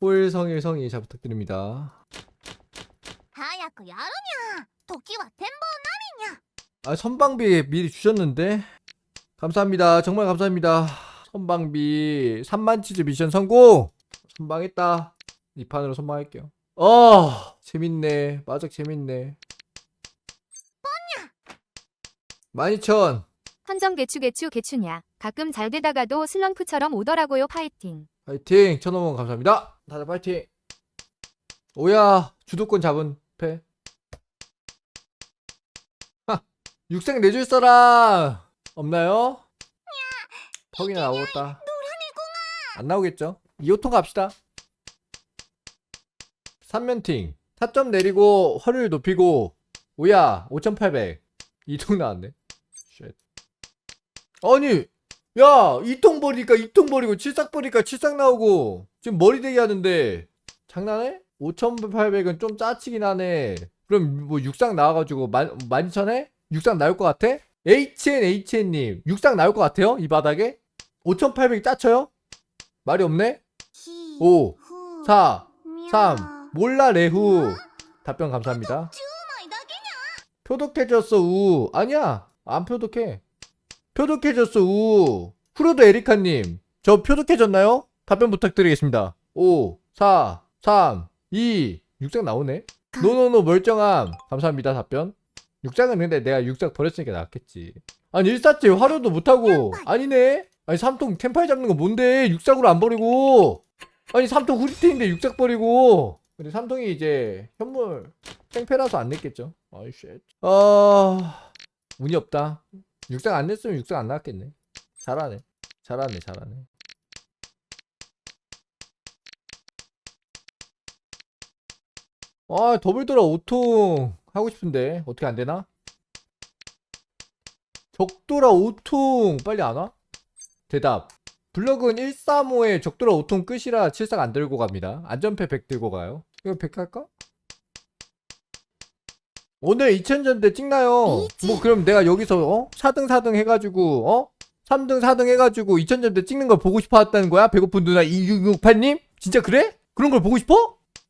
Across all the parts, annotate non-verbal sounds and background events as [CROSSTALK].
호일성일 성이 잘 부탁드립니다. 早くやるにゃ時は展望なりにゃ 아 선방비 미리 주셨는데 감사합니다. 정말 감사합니다. 선방비 3만 치즈 미션 성공. 선방했다. 이 판으로 선방할게요. 어 재밌네. 마적 재밌네. 12,000 헌정 개추 개추 개추냐. 가끔 잘 되다가도 슬럼프처럼 오더라고요 파이팅. 파이팅 천원원 감사합니다 다들 파이팅. 오야 주도권 잡은 패. 하, 육생 내줄 사람. 없나요? 턱이나 나오겠다. 안 나오겠죠? 이호통 갑시다. 3면팅. 타점 내리고 허를 높이고. 오야 5800 이통 나왔네. 쉣. 아니 야, 이통 버리니까 이통 버리고 칠삭 버리니까 칠삭 나오고 지금 머리 대기 하는데 장난해? 5,800은 좀 짜치긴 하네. 그럼 뭐 육상 나와가지고 만, 12,000에? 육상 나올 것 같아? HNHN님, 육상 나올 것 같아요? 이 바닥에? 5,800이 짜쳐요? 말이 없네? 5, 4, 3, 몰라, 레후. 답변 감사합니다. 표독해졌어, 우. 아니야, 안 표독해. 표독해졌어, 우. 후로드 에리카님, 저 표독해졌나요? 답변 부탁드리겠습니다 5 4 3 2 육작 나오네 노노노 멀쩡함 감사합니다 답변 육작은 근데 내가 육작 버렸으니까 나왔겠지 아니 147 화로도 못하고 아니네 아니 삼통 템파이 잡는 거 뭔데 육작으로 안 버리고 아니 삼통 후리트인데 육작 버리고 근데 삼통이 이제 현물 땡패라서 안 냈겠죠 아이 쉣. 아 운이 없다. 육상 안 냈으면 육상 안 나왔겠네. 잘하네. 잘하네. 잘하네. 아 더블 돌아 5통 하고 싶은데 어떻게 안 되나? 적돌아 5통 빨리 안 와? 대답. 블럭은 135에 적돌아 5통 끝이라 칠삭 안 들고 갑니다. 안전패 100 들고 가요. 이거 100 할까? 오늘 2000전 때 찍나요? 이지. 뭐 그럼 내가 여기서 어? 4등 4등 해가지고 어? 3등 4등 해가지고 2000전 때 찍는 걸 보고 싶어 했다는 거야? 배고픈 누나 2668님? 진짜 그래? 그런 걸 보고 싶어?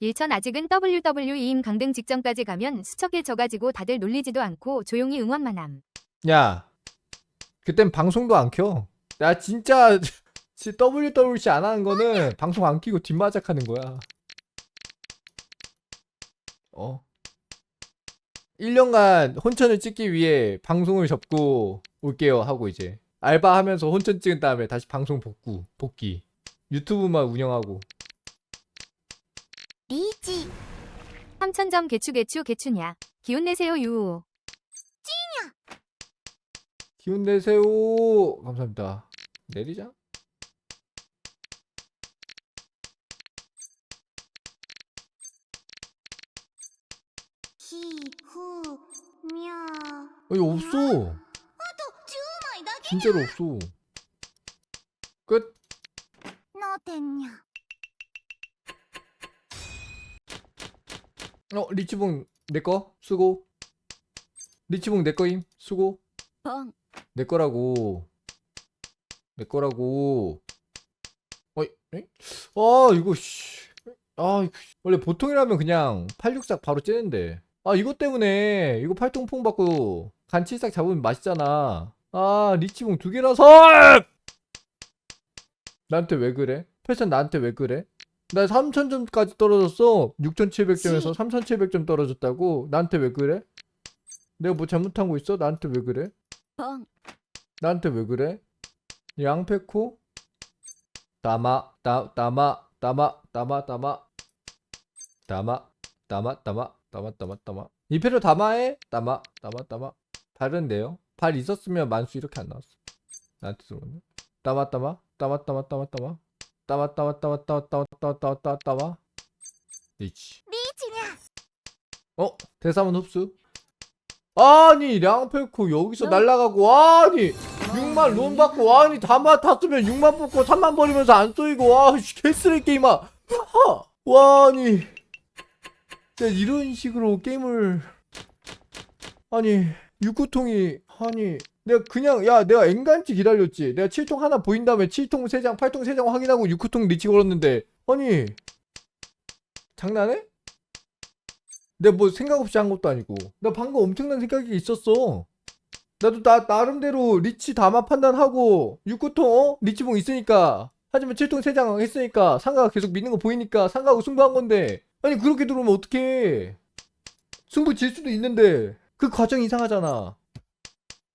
일천 아직은 WWE임 강등 직전까지 가면 수척에 져가지고 다들 놀리지도 않고 조용히 응원만 함. 야, 그땐 방송도 안 켜. 나 진짜 [LAUGHS] 지- WWC 안 하는 거는 방송 안 키고 뒷마작 하는 거야. 어. 1년간 혼천을 찍기 위해 방송을 접고 올게요 하고 이제 알바하면서 혼천 찍은 다음에 다시 방송 복구, 복귀. 유튜브만 운영하고. 삼천점 개추 개추 개추냐. 기운 내세요 유. 기운 내세요. 감사합니다. 내리자. 아니 어, 없어. 진짜로 없어. 끝. 너댔냐 어 리치봉 내거? 수고. 리치봉 내거임? 수고. ぽん 내거라고. 내거라고. 어이 에? 아 이거 씨 아 이거 씨. 원래 보통이라면 그냥 864 바로 째는데. 아 이것 때문에 이거 팔통풍 받고 간칠싹 잡으면 맛있잖아. 아 리치봉 두 개라서 나한테 왜 그래? 패션 나한테 왜 그래? 나 3,000점까지 떨어졌어. 6,700점에서 3,700점 떨어졌다고. 나한테 왜 그래? 내가 뭐 잘못한 거 있어? 나한테 왜 그래? 펑. 나한테 왜 그래? 양패코? 따마, 따, 따마, 따마, 따마, 따마. 따마, 따마, 따마, 따마, 따마, 따마. 이패로 담아해? 따마, 따마, 따마. 다른데요? 발 있었으면 만수 이렇게 안 나왔어. 나한테 들어오네. 따마, 따마, 따마, 따마, 따마, 따마. 따마, 따마, 따마, 따마, 따마, 왔다 왔다 왔다 왔다 와. 이치. 어? 대사문 흡수? 아니 량패코 여기서 어? 날라가고 아니 6만 론 받고 아니 다마 탔으면 6만 뽑고 3만 버리면서 안 쏘이고 아씨 개쓰레 게임아 하! 와 아니 진짜 이런 식으로 게임을 아니 육구통이 아니 내가 그냥 야 내가 엔간치 기다렸지 내가 7통 하나 보인 다음에 7통 3장 8통 3장 확인하고 6구통 리치 걸었는데 아니 장난해? 내가 뭐 생각 없이 한 것도 아니고 나 방금 엄청난 생각이 있었어 나도 나 나름대로 리치 다마 판단하고 6구통 어? 리치봉 있으니까 하지만 7통 3장 했으니까 상가가 계속 믿는 거 보이니까 상가하고 승부한 건데 아니 그렇게 들어오면 어떡해 승부 질 수도 있는데 그 과정 이상하잖아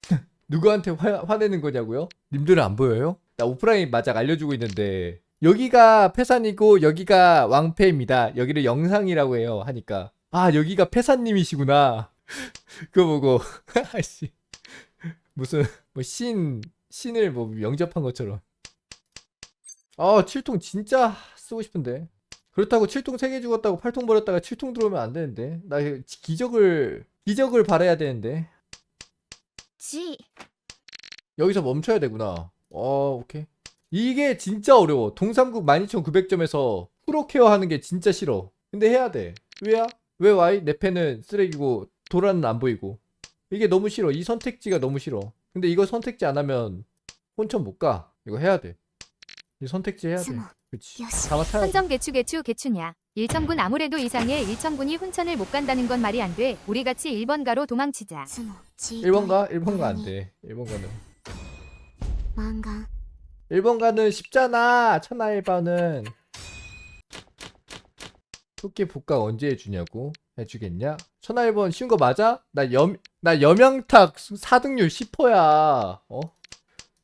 [LAUGHS] 누구한테 화, 화내는 거냐고요? 님들은 안 보여요? 나 오프라인 마작 알려주고 있는데 여기가 패산이고 여기가 왕패입니다. 여기를 영상이라고 해요 하니까. 아 여기가 패사님이시구나. [LAUGHS] 그거 보고. [LAUGHS] 아씨. 무슨 뭐 신 신을 뭐 영접한 것처럼. 아 7통 진짜 쓰고 싶은데. 그렇다고 7통 3개 죽었다고 8통 버렸다가 7통 들어오면 안 되는데. 나 기적을 기적을 바라야 되는데. ち 여기서 멈춰야 되구나. 어 오케이 이게 진짜 어려워. 동삼국 12,900점에서 프로케어 하는 게 진짜 싫어. 근데 해야 돼. 왜야? 왜 와이? 내 팬은 쓰레기고 도라는 안 보이고. 이게 너무 싫어. 이 선택지가 너무 싫어. 근데 이거 선택지 안 하면 혼천 못 가. 이거 해야 돼. 이 선택지 해야 돼. 그치. 잡아타야 선정 개추 개추 개추냐. 일천군 아무래도 이상해 일천군이 혼천을 못 간다는 건 말이 안 돼. 우리 같이 1번가로 도망치자. 1번가? 1번가 안 돼. 1번가는. 망가 1번가는 쉽잖아 천하 1번은 토끼 복각 언제 해주냐고 해주겠냐 천하 1번 쉬운 거 맞아? 나 여, 나 여명탁 4등률 10%야 어?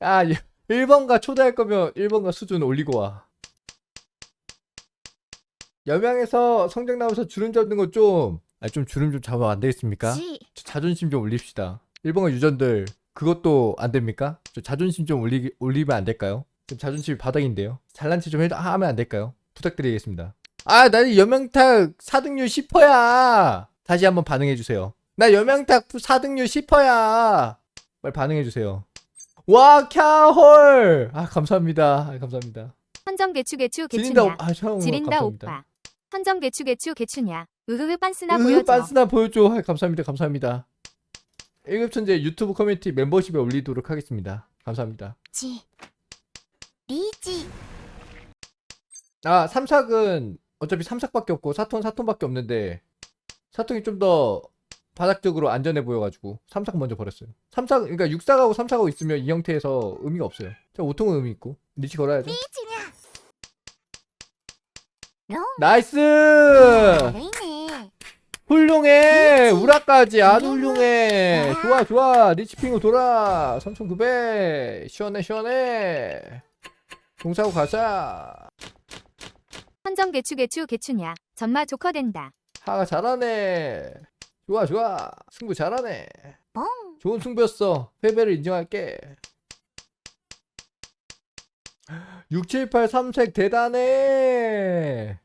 야 1번가 초대할 거면 1번가 수준 올리고 와 여명에서 성적 나오면서 주름 잡는 거 좀 아 좀 주름 좀 잡으면 안 되겠습니까? ち저 자존심 좀 올립시다. 일본어 유전들 그것도 안 됩니까? 저 자존심 좀 올리 올리면 안 될까요? 지금 자존심이 바닥인데요. 잘난 체좀 해도 하면 안 될까요? 부탁드리겠습니다. 아, 나는 여명탁 4등률 10%야. 다시 한번 반응해 주세요. 나 여명탁 4등률 10%야. 빨리 반응해 주세요. 와, 캬헐. 아, 감사합니다. 아, 감사합니다. 선정 개추 개추 지린다. 개추냐. 아, 형 지린다 감사합니다. 오빠. 선정 개추 개추 개추냐. 으흐흐 빤스나 으흐, 보여줘. 빤스나 보여줘. 아, 감사합니다. 감사합니다. 1급천재 유튜브 커뮤니티 멤버십에 올리도록 하겠습니다. 감사합니다. 지 리지 아, 삼삭은 어차피 삼삭밖에 없고 사톤 사톤밖에 없는데 사톤이 좀 더 바닥적으로 안전해 보여가지고 삼삭 먼저 버렸어요. 삼삭 그러니까 육삭하고 삼삭하고 있으면 이 형태에서 의미가 없어요. 자 오통은 의미 있고 리치 걸어야죠. 리지냐 나이스! 네, 훌륭해! 우라까지 아주 훌륭해. 아. 좋아 좋아! 리치핑으로 돌아! 3900! 시원해 시원해! 동사고 가자! 선정 개추 개추 개추냐. 전마 조커 된다. 하가 잘하네. 좋아 좋아. 승부 잘하네. 좋은 승부였어. 패배를 인정할게. 678 3색 대단해.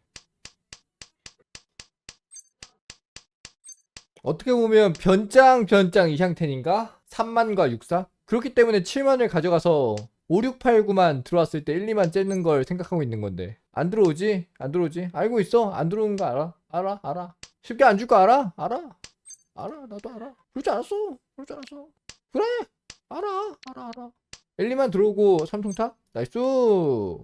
어떻게 보면 변짱 변짱 이 상태인가? 3만과 64? 그렇기 때문에 7만을 가져가서 5, 6, 8, 9만 들어왔을 때 1, 2만 째는 걸 생각하고 있는 건데 안 들어오지? 안 들어오지? 알고 있어? 안 들어오는 거 알아? 알아? 알아? 쉽게 안 줄 거 알아? 알아? 알아 나도 알아 그러지 않았어 그러지 않았어 그래 알아 알아 알아 1, 2만 들어오고 3통 타? 나이스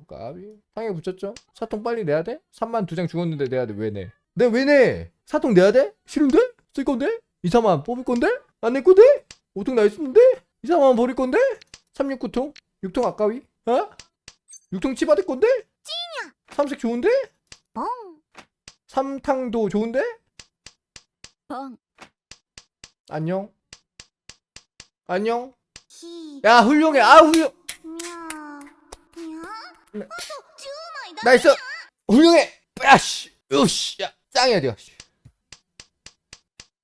까비 상에 붙였죠? 4통 빨리 내야 돼? 3만 두장 죽었는데 내야 돼 왜 내? 내 왜 내? 4통 내야 돼? 싫은데? 쓸 건데? 이사만 뽑을 건데? 안 낼 건데? 5통 나 있었는데? 이사만 버릴 건데? 369통? 6통 아까위? 어? 6통 치받을 건데? 찡이야. 삼색 좋은데? 뻥. 삼탕도 좋은데? 뻥. 안녕. 안녕. 히. 야, 훌륭해. 아, 훌륭. 네. 어, 나이스. 훌륭해. 야씨. 으씨. 야, 짱이야, 돼.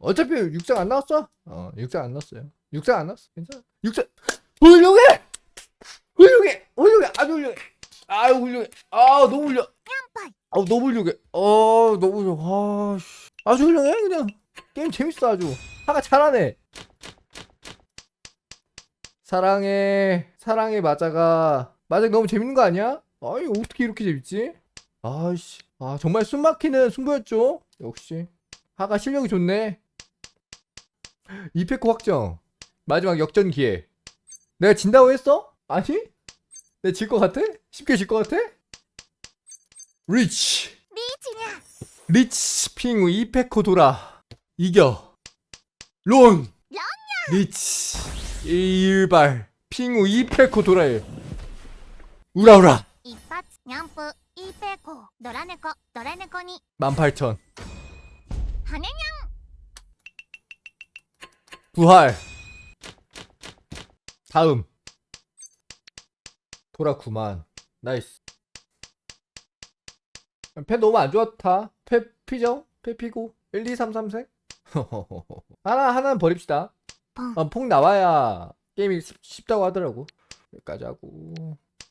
어차피 육상 안 나왔어 어 육상 안 나왔어요 육상 안 나왔어 괜찮아 육상 훌륭해 훌륭해 훌륭해 아주 훌륭해 아유 훌륭해 아 너무 훌륭 냠파이 아우 너무 훌륭해. 어 너무 훌륭해. 아, 씨. 아주 훌륭해 그냥 게임 재밌어 아주. 하가 잘하네. 사랑해 사랑해 마자가 마자 너무 재밌는 거 아니야? 아이 어떻게 이렇게 재밌지? 아씨 아 정말 숨 막히는 승부였죠. 역시 하가 실력이 좋네. 2패코 확정. 마지막 역전 기회. 내가 진다고 했어? 아니? 내가 질 것 같아? 쉽게 질 것 같아? 리치. 리치냐? 리치 핑우 이펙코 돌아. 이겨. 론. 리치. 일발. 핑우 이펙코 돌아요. 우라우라. 18,000. 부활 다음. 돌아구만. 나이스. 패 너무 안 좋았다. 패 피죠? 패 피고. 1, 2, 3, 3색? 하나 하나 버립시다. 아, 폭 나와야 게임이 쉽다고 하더라고. 여기까지 하고.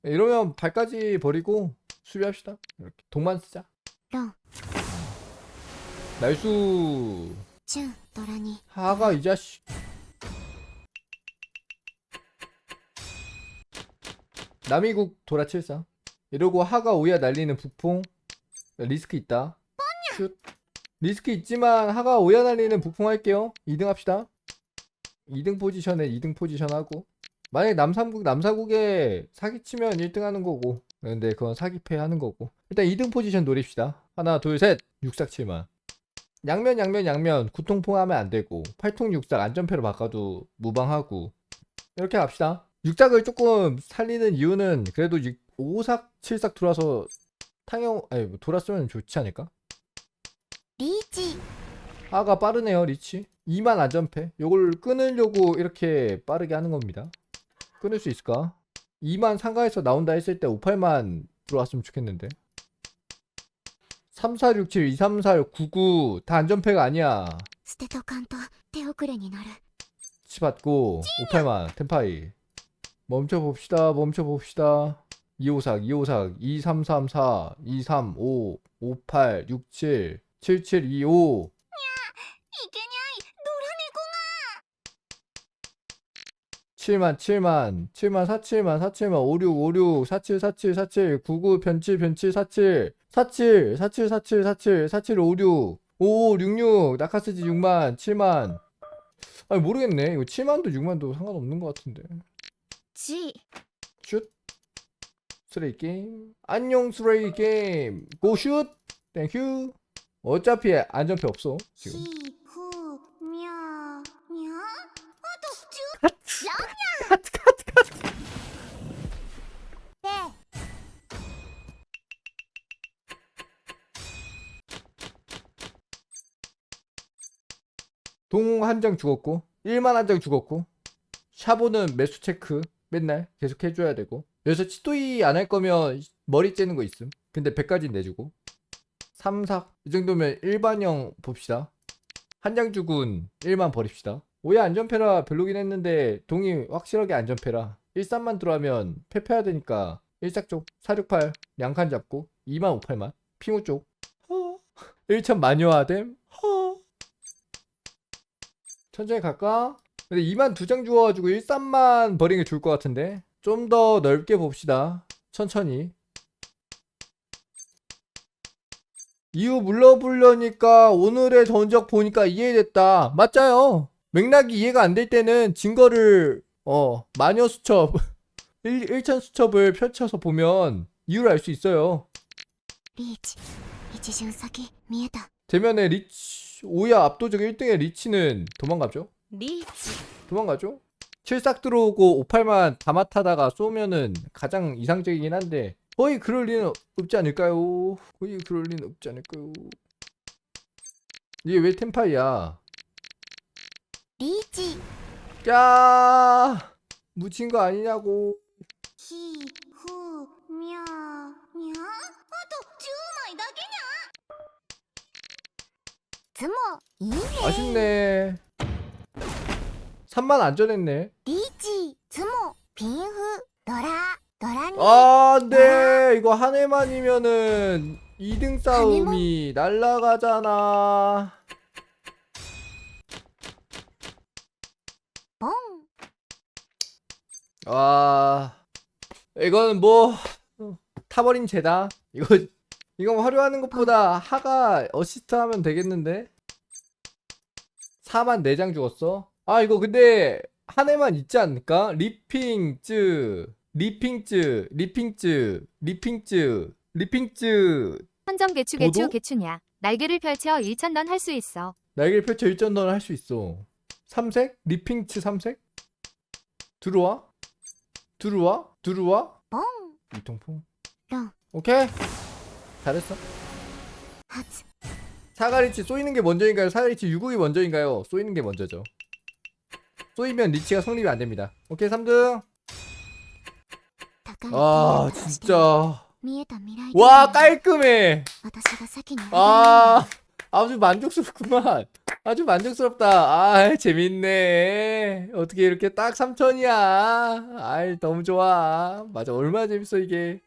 네, 이러면 발까지 버리고 수비합시다. 이렇게. 동만 쓰자. 나이스 있더라니. 하가 이 자식. 남이국 돌아칠사. 이러고 하가 오야 날리는 북풍. 리스크 있다. 슛. 리스크 있지만 하가 오야 날리는 북풍 할게요. 2등 합시다. 2등 포지션에 2등 포지션 하고. 만약 남삼국 남사국에 사기치면 1등 하는 거고. 근데 그건 사기패 하는 거고. 일단 2등 포지션 노립시다. 하나, 둘, 셋. 6삭 7만. 양면 양면 양면. 구통풍하면 안 되고. 팔통 육삭 안전패로 바꿔도 무방하고. 이렇게 갑시다. 육삭을 조금 살리는 이유는 그래도 5삭 7삭 돌아서 탕형 아니 뭐 돌았으면 좋지 않을까? リーチ 아가 빠르네요 리치. 2만 안전패. 요걸 끊으려고 이렇게 빠르게 하는 겁니다. 끊을 수 있을까? 2만 상가에서 나온다 했을 때 58만 들어왔으면 좋겠는데 3, 4, 6, 7, 2, 3, 4, 6, 9, 9 다 안전패가 아니야 捨てとかんと手遅れになる 치 받고 58만 템파이 멈춰 봅시다 멈춰 봅시다 254 254 2334 235 58 67 7725 7만 7만 7만 47만 47만 56 56 47 47 47 99 변칠, 변칠, 47 47 47 47 47 47 56 55 66 나카스지 6만 7만. 아니 모르겠네. 이거 7만도 6만도 상관없는 것 같은데. 지. 슛. 쓰레기 게임. 안녕 쓰레기 게임. 고슛. 땡큐. 어차피 안전표 없어 지금. 히. 동 한 장 죽었고 1만 한 장 죽었고 샤보는 매수 체크 맨날 계속 해줘야 되고 여기서 치토이 안 할 거면 머리 째는 거 있음 근데 100까지 내주고 3, 4이 정도면 일반형 봅시다 한 장 죽은 1만 버립시다 오야 안전패라 별로긴 했는데 동이 확실하게 안전패라. 13만 들어가면 패패해야 되니까 1삭 쪽 468 양칸 잡고 2만 58만. 핑우 쪽. 허. 1천 마녀화됨 허. 천천히 갈까? 근데 2만 두 장 주워가지고 13만 버리는 게 좋을 것 같은데? 좀 더 넓게 봅시다. 천천히. 이후 물러보려니까 오늘의 전적 보니까 이해됐다. 맞아요 맥락이 이해가 안 될 때는 증거를 어 마녀 수첩 [LAUGHS] 1, 1천 수첩을 펼쳐서 보면 이유를 알 수 있어요. 리치, 리치 준석이 미에다. 대면의 리치 오야 압도적 1등의 리치는 도망가죠. 리치 도망가죠. 칠삭 들어오고 58만 다 맡아다가 쏘면은 가장 이상적이긴 한데 거의 그럴 리는 없지 않을까요? 거의 그럴 리는 없지 않을까요? 이게 왜 템파이야? 리지. 야 묻힌 거 아니냐고. 히후묘 냐? 아또 10마이 다게냐? 스모 이네. 아쉽네. 3만 안전했네. 리지 스모 빈후 너라 너라니. 아네. 이거 한 해만이면은 2등 싸움이 날라가잖아. 아, 이건 뭐 타버린 죄다. 이거 이거 화려하는 것보다 하가 어시스트 하면 되겠는데? 4만 4장 죽었어. 아, 이거 근데 한 해만 있지 않을까? 리핑즈, 리핑즈, 리핑즈, 리핑즈, 리핑즈. 헌정 개추 개추 도도? 개추냐. 날개를 펼쳐 1천 넌 할 수 있어. 날개를 펼쳐 1전던을 할 수 있어. 삼색? 리핑츠 삼색? 들어와? 들어와? 들어와? 뻥. 유통풍 롱 오케이. 잘했어. 하츠 사가리치 쏘이는 게 먼저인가요? 사가리치 유국이 먼저인가요? 쏘이는 게 먼저죠. 쏘이면 리치가 성립이 안 됩니다. 오케이 3등. 아 진짜. 와 깔끔해. 아 아주 만족스럽구만. 아주 만족스럽다. 아 재밌네. 어떻게 이렇게 딱 3천이야. 아이 너무 좋아. 맞아 얼마나 재밌어 이게.